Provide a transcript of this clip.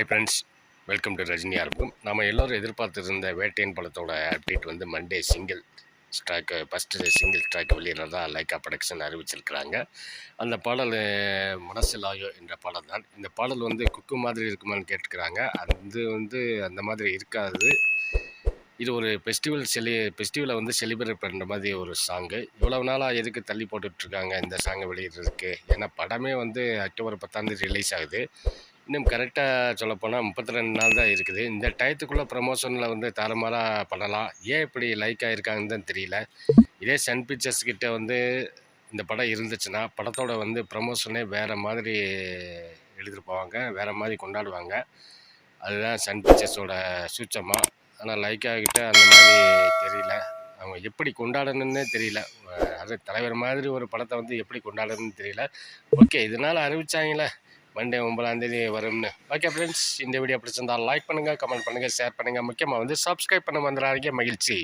Hi friends welcome to ரஜினியாக இருக்கும் நம்ம எல்லோரும் எதிர்பார்த்துருந்த வேட்டையன் படத்தோட அப்டேட் வந்து மண்டே சிங்கிள் ஸ்ட்ராக்கு ஃபஸ்ட்டு சிங்கிள் ஸ்ட்ராக் வெளியிடறதா லைக்கா ப்ரொடக்ஷன் அறிவிச்சிருக்கிறாங்க. அந்த பாடல் மனசிலாயோ என்ற பாடல் தான். இந்த பாடல் வந்து குக்கு மாதிரி இருக்குமான்னு கேட்டுக்கிறாங்க. அது வந்து அந்த மாதிரி இருக்காது. இது ஒரு ஃபெஸ்டிவல் செலி ஃபெஸ்டிவலை வந்து செலிப்ரேட் பண்ணுற மாதிரி ஒரு சாங்கு இவ்வளவு நாளாக எதுக்கு தள்ளி போட்டுட்ருக்காங்க இந்த சாங்கை வெளியிடுறதுக்கு? ஏன்னா படமே வந்து அக்டோபர் பத்தாந்தேதி ரிலீஸ் ஆகுது. இன்னும் கரெக்டாக சொல்லப்போனால் முப்பத்தி ரெண்டு நாள் தான் இருக்குது. இந்த டயத்துக்குள்ளே ப்ரமோஷனில் வந்து தரமாராக பண்ணலாம். ஏன் இப்படி லைக் ஆகிருக்காங்கன்னு தான் தெரியல. இதே சன் பிக்சர்ஸ் கிட்டே வந்து இந்த படம் இருந்துச்சுன்னா படத்தோட வந்து ப்ரமோஷனே வேறு மாதிரி எடுத்துகிட்டு போவாங்க. வேறு மாதிரி கொண்டாடுவாங்க. அதுதான் சன் பிக்சர்ஸோட சூச்சமாக ஆனால் லைக் ஆகிட்ட அந்த மாதிரி தெரியல. அவங்க எப்படி கொண்டாடணும்னே தெரியல. அது தலைவர் மாதிரி ஒரு படத்தை வந்து எப்படி கொண்டாடணும்னு தெரியல. ஓகே இதனால் அறிவிச்சாங்களே. மண்டே ஒன்பதாந்தேதி வரும்னு. ஓகே ஃப்ரெண்ட்ஸ் இந்த வீடியோ பிடிச்சிருந்தா லைக் பண்ணுங்கள் கமெண்ட் பண்ணுங்கள் ஷேர் பண்ணுங்கள் முக்கியமாக வந்து சப்ஸ்கிரைப் பண்ண வந்துடாதீங்க மகிழ்ச்சி.